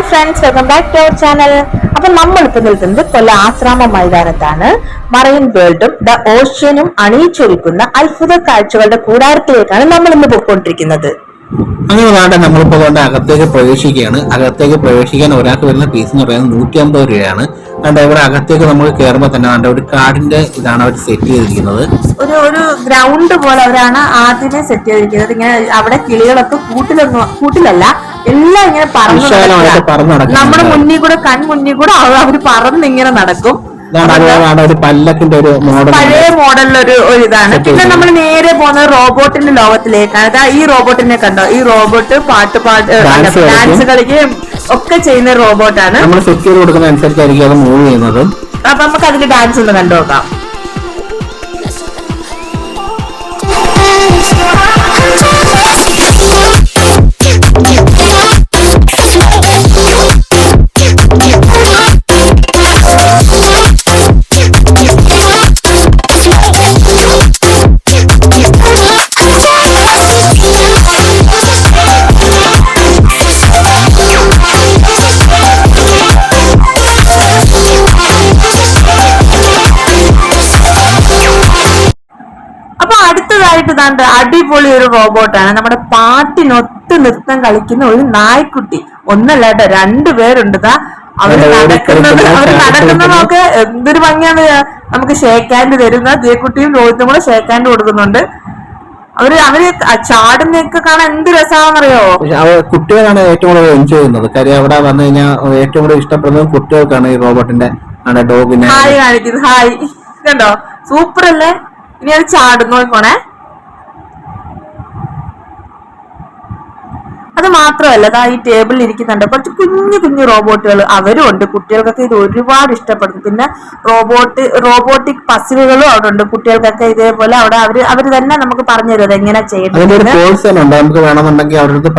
Hi friends welcome back to our channel അപ്പൊ നമ്മളിപ്പോ നിൽക്കുന്നത് കൊല്ലം ആശ്രാമ മൈതാനത്താണ്. മറൈൻ വേൾഡും ദ ഓഷ്യനും അണിയിച്ചൊരുക്കുന്ന അത്ഭുത കാഴ്ചകളുടെ കൂടാരത്തിലേക്കാണ് നമ്മൾ ഇന്ന് പോയിക്കൊണ്ടിരിക്കുന്നത്. അങ്ങനെ വേണ്ട നമ്മളിപ്പോ കൊണ്ട് അകത്തേക്ക് പ്രവേശിക്കുകയാണ്. അകത്തേക്ക് പ്രവേശിക്കാൻ ഒരാൾക്ക് വരുന്ന ഫീസ് എന്ന് പറയുന്നത് നൂറ്റി അമ്പത് രൂപയാണ്. അതുകൊണ്ട് ഇവിടെ അകത്തേക്ക് നമ്മൾ കയറുമ്പോൾ തന്നെ വേണ്ട ഒരു കാർഡിന്റെ ഇതാണ് അവർ സെറ്റ് ചെയ്തിരിക്കുന്നത്. ഒരു ഒരു ഗ്രൗണ്ട് പോലെ അവരാണ് ആദ്യമേ സെറ്റ് ചെയ്തിരിക്കുന്നത്. ഇങ്ങനെ അവിടെ കിളികളൊക്കെ കൂട്ടിലൊന്നും കൂട്ടിലല്ല എല്ലാം ഇങ്ങനെ പറന്ന് നടക്കുക. നമ്മുടെ മുന്നിൽ കൂടെ കൺ മുന്നിൽ കൂടെ അവർ പറന്ന് ഇങ്ങനെ നടക്കും. ഇതാണ് ഒരു പല്ലക്കിന്റെ ഒരു മോഡൽ പഴയ മോഡലിലൊരു ഒരു ഇതാണ്. പിന്നെ നമ്മൾ നേരെ പോകുന്നത് റോബോട്ടിന്റെ ലോകത്തിലേക്കാണ് ഇതാ ഈ റോബോട്ടിനെ കണ്ടോ? ഈ റോബോട്ട് പാട്ട് പാട്ട് ഡാൻസ് കളിക്കുകയും ഒക്കെ ചെയ്യുന്ന റോബോട്ടാണ്. നമ്മൾ സെറ്റ് ചെയ്ത് കൊടുക്കുന്ന അനുസരിച്ചായിരിക്കും അത് മൂവ് ചെയ്യുന്നത്. അപ്പൊ നമുക്ക് അതിന്റെ ഡാൻസ് ഒന്ന് കണ്ടു നോക്കാം അടുത്തതായിട്ട് ദാണ്ട് അടിപൊളി ഒരു റോബോട്ടാണ്. നമ്മുടെ പാട്ടിനൊത്ത് നൃത്തം കളിക്കുന്ന ഒരു നായ്ക്കുട്ടി. ഒന്നല്ല കേട്ടോ രണ്ടുപേരുണ്ട് അവർ അവർ നടക്കുന്നത് അവർ അവർ നടക്കുന്നതൊക്കെ എന്തൊരു ഭംഗിയാണ് നമുക്ക് ഷേക്ക് ഹാൻഡ് തരുന്ന ജയക്കുട്ടിയും രോഹിത്തും കൂടെ ഷേക്ക് ഹാൻഡ് കൊടുക്കുന്നുണ്ട്. അവർ അവർ ചാടുന്നൊക്കെ കാണാൻ എന്ത് രസമാണെന്നറിയോ കുട്ടികളാണ് ഏറ്റവും കൂടുതൽ എൻജോയ് ചെയ്യുന്നത്. കാര്യം അവിടെ വന്നു കഴിഞ്ഞാൽ ഏറ്റവും കൂടുതൽ ഇഷ്ടപ്പെടുന്നത് കുട്ടികൾക്കാണ് ഈ റോബോട്ടിന്റെ ഡോഗിനെ. ഹായ് കാണിക്കുന്നത് ഹായ്. കണ്ടോ സൂപ്പർ അല്ലേ? ഇനി അത് ചാടുന്നു നോക്കണേ അത് മാത്രമല്ല ദാ ഈ ടേബിളിൽ ഇരിക്കുന്നുണ്ട്. കുറച്ച് കുഞ്ഞു കുഞ്ഞു റോബോട്ടുകൾ അവരും ഉണ്ട്. കുട്ടികൾക്കൊക്കെ ഇത് ഒരുപാട് ഇഷ്ടപ്പെടുന്നു. പിന്നെ റോബോട്ട് റോബോട്ടിക് പസിലുകളും അവിടെ ഉണ്ട്. കുട്ടികൾക്കൊക്കെ ഇതേപോലെ അവിടെ അവർ അവർ തന്നെ നമുക്ക് പറഞ്ഞു തരും എങ്ങനെ ചെയ്യുന്നത് ചെയ്യേണ്ടത് നമുക്ക് വേണമെന്നുണ്ടെങ്കിൽ അവരുടെ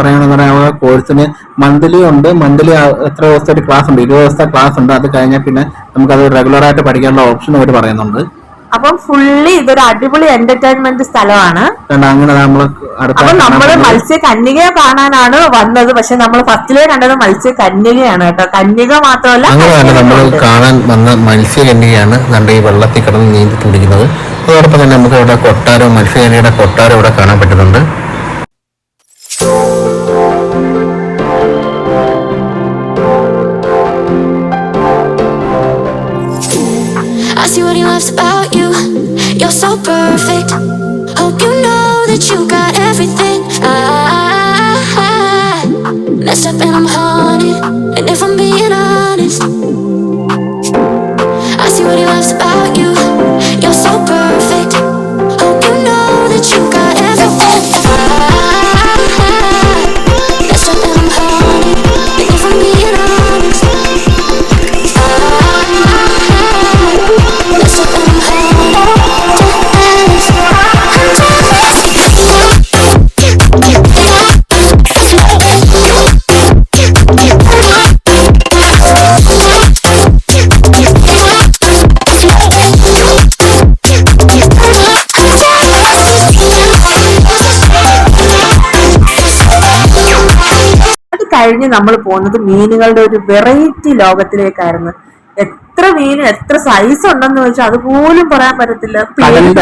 ആ കോഴ്സിന് മന്ത്ലി ഉണ്ട്. മന്ത്ലി എത്ര ദിവസത്തെ ഒരു ക്ലാസ് ഉണ്ട്? ഇരുപത് ദിവസത്തെ ക്ലാസ് ഉണ്ട്. അത് കഴിഞ്ഞാൽ പിന്നെ നമുക്ക് അത് റെഗുലർ ആയിട്ട് പഠിക്കാനുള്ള ഓപ്ഷൻ അവർ പറയുന്നുണ്ട്. അപ്പം ഫുള്ളി ഇതൊരു അടിപൊളി എന്റർടൈൻമെന്റ് സ്ഥലമാണ്. അങ്ങനെ നമ്മൾ അപ്പൊ നമ്മൾ മത്സ്യ കന്യകയെ കാണാനാണ് വന്നത്. പക്ഷെ നമ്മൾ ഫസ്റ്റിലേ കണ്ടത് മത്സ്യ കന്യകയാണ് കേട്ടോ. കന്യക മാത്രമല്ല നമ്മൾ കാണാൻ വന്ന മത്സ്യകന്യകയാണ് നമ്മുടെ ഈ വെള്ളത്തിൽ കിടന്ന് നീന്തി തുടിക്കുന്നത് അതോടൊപ്പം തന്നെ നമുക്ക് ഇവിടെ കൊട്ടാരം മത്സ്യകന്യയുടെ കൊട്ടാരം ഇവിടെ കാണാൻ പറ്റുന്നുണ്ട്. See what he loves about you. You're so perfect. Hope you know കഴിഞ്ഞ് നമ്മൾ പോകുന്നത് മീനുകളുടെ ഒരു വെറൈറ്റി ലോകത്തിലേക്കായിരുന്നു. എത്ര മീൻ എത്ര സൈസ് ഉണ്ടെന്ന് വെച്ചാൽ അതുപോലും പറയാൻ പറ്റത്തില്ല. കടലിന്റെ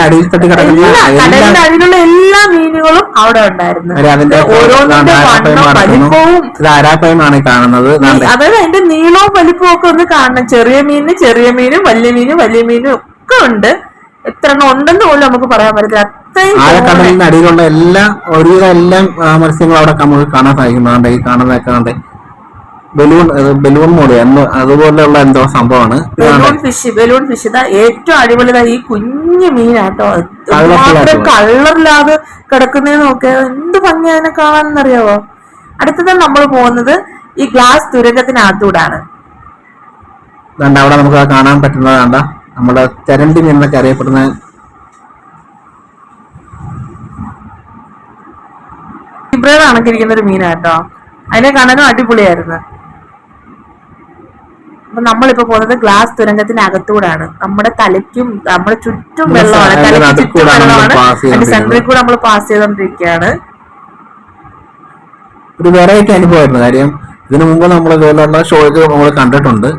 അടിയിലുള്ള എല്ലാ മീനുകളും അവിടെ ഉണ്ടായിരുന്നു. ഓരോന്നും വലിപ്പവും കാണുന്നത്? അതായത് അതിന്റെ നീളവും വലിപ്പവും ഒക്കെ ഒന്ന് കാണണം. ചെറിയ മീനും ചെറിയ മീനും വലിയ മീനും വലിയ മീനും ഒക്കെ ഉണ്ട്. എത്ര എണ്ണം ഉണ്ടെന്ന് പോലും നമുക്ക് പറയാൻ തോനെ. ആഴക്കടലിന്റെ അടിയിലുള്ള എല്ലാ ഒരുവിധം എല്ലാം മത്സ്യങ്ങളും അവിടെ നമുക്ക് കാണാൻ സാധിക്കുന്നുണ്ട് ഈ കാണുന്നതൊക്കെ കണ്ട്. ബലൂൺ ബലൂൺ മോഡ് എന്ന് അതുപോലെയുള്ള എന്തോ സംഭവമാണ്. Balloon fish balloon fish. ഇതാ ഏറ്റവും അടിപൊളി ഈ കുഞ്ഞു മീനാട്ടോ. കളറില്ലാതെ കിടക്കുന്നതെന്ന് നോക്കിയാൽ എന്ത് ഭംഗി അതിനെ കാണാനെന്നറിയാവോ? അടുത്തത് നമ്മൾ പോകുന്നത് ഈ ഗ്ലാസ് തുരങ്കത്തിനകത്തൂടാണ്. അവിടെ നമുക്ക് കാണാൻ പറ്റുന്നതാണ്ട നമ്മുടെ തെരണ്ടി എന്നൊക്കെ അറിയപ്പെടുന്ന ഇബ്രേഡ് കണക്കിരിക്കുന്ന ഒരു മീനാട്ടോ അതിനെ കാണാനും അടിപൊളിയായിരുന്നു. അപ്പൊ നമ്മളിപ്പോ പോകുന്നത് ഗ്ലാസ് തുരങ്കത്തിനകത്തൂടാണ് നമ്മുടെ തലയ്ക്കും നമ്മുടെ ചുറ്റും വെള്ളമാണ്. തലയ്ക്ക് ചുറ്റും വെള്ളമാണ്. അതിന്റെ സെന്ററിൽ കൂടെ നമ്മൾ പാസ് ചെയ്തോണ്ടിരിക്കുകയാണ്. ഒരു വെറൈറ്റി അനുഭവമായിരുന്നു കാര്യം. ഇതിനു മുമ്പ് നമ്മൾ ഇതുപോലുള്ള ഷോയ്ക്ക് നമ്മൾ കണ്ടിട്ടുണ്ട്.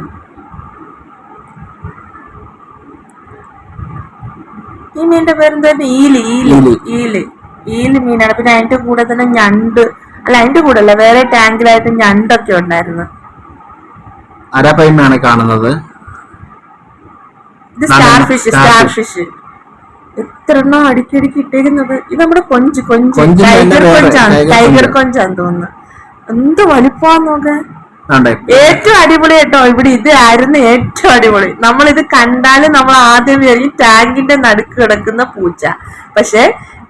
ഈ മീനിന്റെ പേരെന്താ ഈലി ഈലി. ഈൽ. ഈൽ മീനാണ്. പിന്നെ അതിന്റെ കൂടെ തന്നെ ഞണ്ട്. അല്ല അതിന്റെ കൂടെ അല്ല വേറെ ടാങ്കിലായിട്ട് ഞണ്ടൊക്കെ ഉണ്ടായിരുന്നു. അരപ്പൈമയാണ് കാണുന്നത്? ഇത് നാടൻ star fish star star fish. എത്ര എണ്ണം അടിക്കടിക്ക് ഇട്ടിരുന്നത് ഇത് നമ്മുടെ കൊഞ്ച് കൊഞ്ച്. ടൈഗർ കൊഞ്ചാണ്. ടൈഗർ കൊഞ്ച്. കൊഞ്ചാന്ന് തോന്നുന്നു. എന്ത് വലിപ്പാന്ന് നോക്കാൻ ആണ്ടേ ഏറ്റവും അടിപൊളി കേട്ടോ ഇവിടെ ഇത് ആയിരുന്നു ഏറ്റവും അടിപൊളി. നമ്മൾ ഇത് കണ്ടാൽ നമ്മൾ ആദ്യം വിചാരിക്കും ടാങ്കിന്റെ നടുക്ക് കിടക്കുന്ന പൂച്ച. പക്ഷെ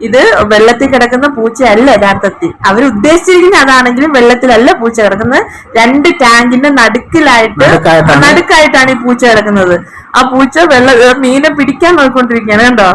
ഇത് വെള്ളത്തിൽ കിടക്കുന്ന പൂച്ചയല്ല യഥാർത്ഥത്തിൽ. അവർ ഉദ്ദേശിച്ചിരിക്കുന്ന അതാണെങ്കിലും വെള്ളത്തിലല്ല പൂച്ച കിടക്കുന്നത്. രണ്ട് ടാങ്കിന്റെ നടുക്കിലായിട്ട് നടുക്കായിട്ടാണ്. നടുക്കായിട്ടാണ് ഈ പൂച്ച കിടക്കുന്നത്. ആ പൂച്ച വെള്ള മീനെ പിടിക്കാൻ നോക്കിക്കൊണ്ടിരിക്കുകയാണ് കണ്ടോ?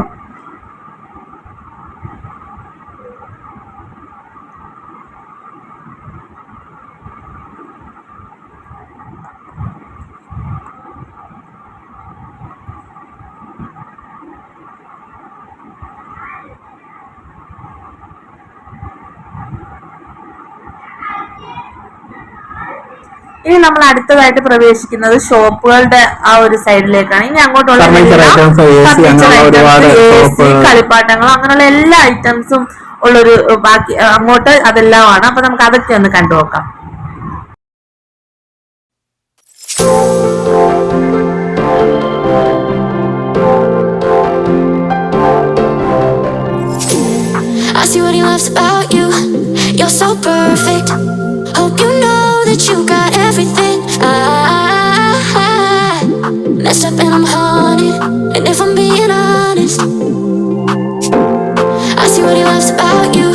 ഇനി നമ്മൾ അടുത്തതായിട്ട് പ്രവേശിക്കുന്നത് ഷോപ്പുകളുടെ ആ ഒരു സൈഡിലേക്കാണ് ഇനി അങ്ങോട്ടുള്ള. കളിപ്പാട്ടങ്ങൾ അങ്ങനെയുള്ള എല്ലാ ഐറ്റംസും ഉള്ളൊരു ബാക്കി അങ്ങോട്ട് അതെല്ലാമാണ് അപ്പൊ നമുക്ക് അതൊക്കെ ഒന്ന് കണ്ടു നോക്കാം I see what he loves about you. You're so perfect. Hope you know you got everything. I messed up and I'm haunted. And if I'm being honest, I see what he loves about you.